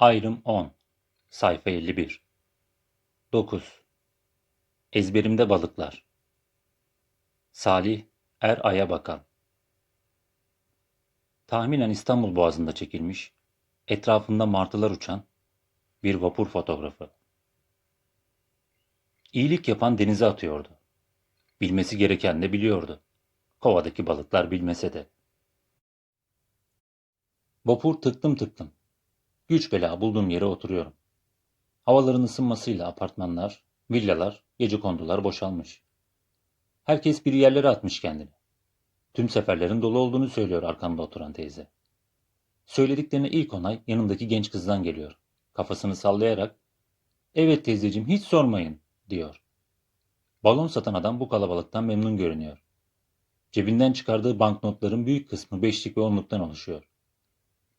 Ayrım 10 Sayfa 51 9 Ezberimde balıklar Salih Er Aya Bakan Tahminen İstanbul Boğazı'nda çekilmiş, etrafında martılar uçan bir vapur fotoğrafı. İyilik yapan denize atıyordu. Bilmesi gereken de biliyordu. Kovadaki balıklar bilmese de. Vapur tıklım tıklım. Güç bela bulduğum yere oturuyorum. Havaların ısınmasıyla apartmanlar, villalar, gecekondular boşalmış. Herkes bir yerlere atmış kendini. Tüm seferlerin dolu olduğunu söylüyor arkamda oturan teyze. Söylediklerine ilk onay yanındaki genç kızdan geliyor. Kafasını sallayarak, ''Evet teyzeciğim hiç sormayın.'' diyor. Balon satan adam bu kalabalıktan memnun görünüyor. Cebinden çıkardığı banknotların büyük kısmı beşlik ve onluktan oluşuyor.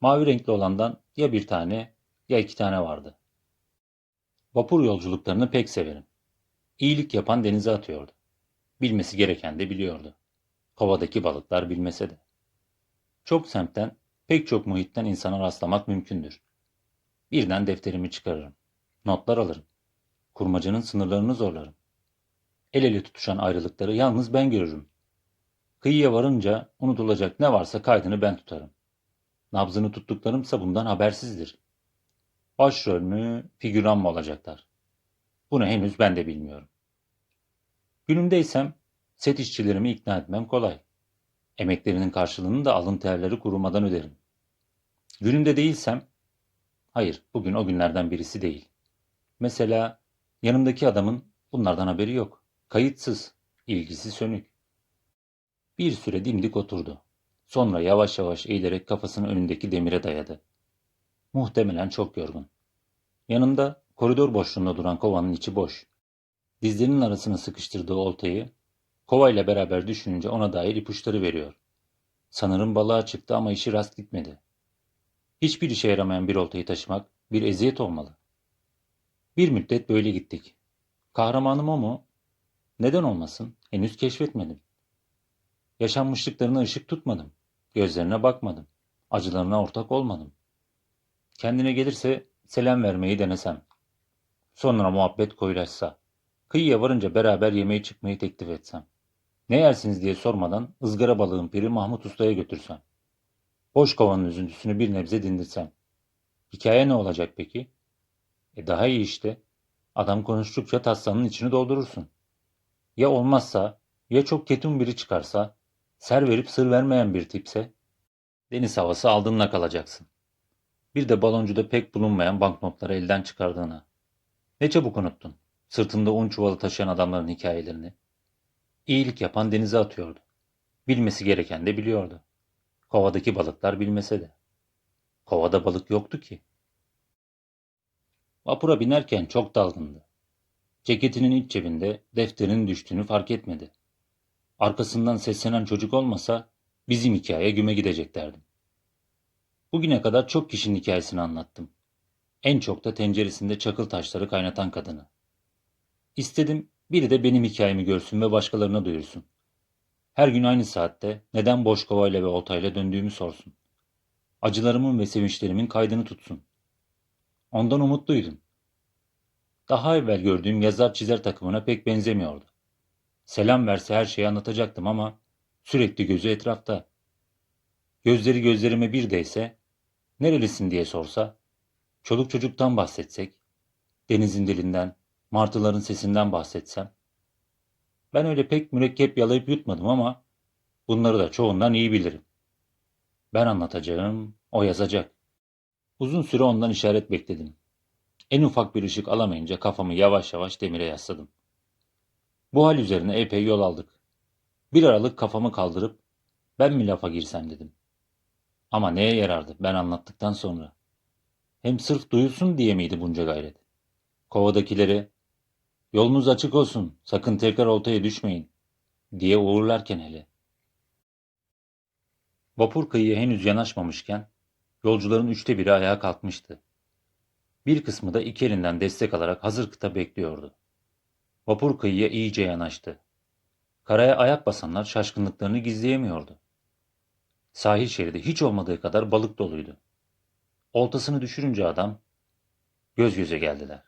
Mavi renkli olandan ya bir tane ya iki tane vardı. Vapur yolculuklarını pek severim. İyilik yapan denize atıyordu. Bilmesi gereken de biliyordu. Kovadaki balıklar bilmese de. Çok semtten, pek çok muhitten insana rastlamak mümkündür. Birden defterimi çıkarırım. Notlar alırım. Kurmacanın sınırlarını zorlarım. El ele tutuşan ayrılıkları yalnız ben görürüm. Kıyıya varınca unutulacak ne varsa kaydını ben tutarım. Nabzını tuttuklarımsa bundan habersizdir. Başrol mü, figüran mı olacaklar? Bunu henüz ben de bilmiyorum. Günümdeysem set işçilerimi ikna etmem kolay. Emeklerinin karşılığını da alın terleri kurumadan öderim. Günümde değilsem, hayır bugün o günlerden birisi değil. Mesela yanımdaki adamın bunlardan haberi yok. Kayıtsız, ilgisi sönük. Bir süre dimdik oturdu. Sonra yavaş yavaş eğilerek kafasını önündeki demire dayadı. Muhtemelen çok yorgun. Yanında koridor boşluğunda duran kovanın içi boş. Dizlerinin arasına sıkıştırdığı oltayı kovayla beraber düşününce ona dair ipuçları veriyor. Sanırım balığa çıktı ama işi rast gitmedi. Hiçbir işe yaramayan bir oltayı taşımak bir eziyet olmalı. Bir müddet böyle gittik. Kahramanım o mu? Neden olmasın? Henüz keşfetmedim. Yaşanmışlıklarına ışık tutmadım. Gözlerine bakmadım. Acılarına ortak olmadım. Kendine gelirse selam vermeyi denesem. Sonra muhabbet koyulaşsa. Kıyıya varınca beraber yemeğe çıkmayı teklif etsem. Ne yersiniz diye sormadan ızgara balığın piri Mahmut Usta'ya götürsem. Boş kovanın üzüntüsünü bir nebze dindirsem. Hikaye ne olacak peki? E daha iyi işte. Adam konuştukça taslanın içini doldurursun. Ya olmazsa, ya çok ketum biri çıkarsa, ser verip sır vermeyen bir tipse, deniz havası aldığınla kalacaksın. Bir de baloncuda pek bulunmayan banknotları elden çıkardığını. Ne çabuk unuttun. Sırtında un çuvalı taşıyan adamların hikayelerini. İyilik yapan denize atıyordu. Bilmesi gereken de biliyordu. Kovadaki balıklar bilmese de. Kovada balık yoktu ki. Vapura binerken çok dalgındı. Ceketinin iç cebinde defterinin düştüğünü fark etmedi. Arkasından seslenen çocuk olmasa bizim hikaye güme gidecek derdim. Bugüne kadar çok kişinin hikayesini anlattım. En çok da tenceresinde çakıl taşları kaynatan kadını. İstedim biri de benim hikayemi görsün ve başkalarına duyursun. Her gün aynı saatte neden boş kovayla ve oltayla döndüğümü sorsun. Acılarımın ve sevinçlerimin kaydını tutsun. Ondan umutluydum. Daha evvel gördüğüm yazar çizer takımına pek benzemiyordu. Selam verse her şeyi anlatacaktım ama sürekli gözü etrafta. Gözleri gözlerime bir değse, nerelisin diye sorsa, çoluk çocuktan bahsetsek, denizin dilinden, martıların sesinden bahsetsem. Ben öyle pek mürekkep yalayıp yutmadım ama bunları da çoğundan iyi bilirim. Ben anlatacağım, o yazacak. Uzun süre ondan işaret bekledim. En ufak bir ışık alamayınca kafamı yavaş yavaş demire yasladım. Bu hal üzerine epey yol aldık. Bir aralık kafamı kaldırıp ben mi lafa girsem dedim. Ama neye yarardı ben anlattıktan sonra? Hem sırf duyulsun diye miydi bunca gayret? Kovadakilere yolunuz açık olsun sakın tekrar oltaya düşmeyin diye uğurlarken hele. Vapur kıyıya henüz yanaşmamışken yolcuların üçte biri ayağa kalkmıştı. Bir kısmı da iki elinden destek alarak hazır kıta bekliyordu. Vapur kıyıya iyice yanaştı. Karaya ayak basanlar şaşkınlıklarını gizleyemiyordu. Sahil şeridi hiç olmadığı kadar balık doluydu. Oltasını düşürünce adam Göz göze geldiler.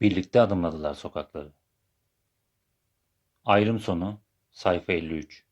Birlikte adımladılar sokakları. Ayrım sonu sayfa 53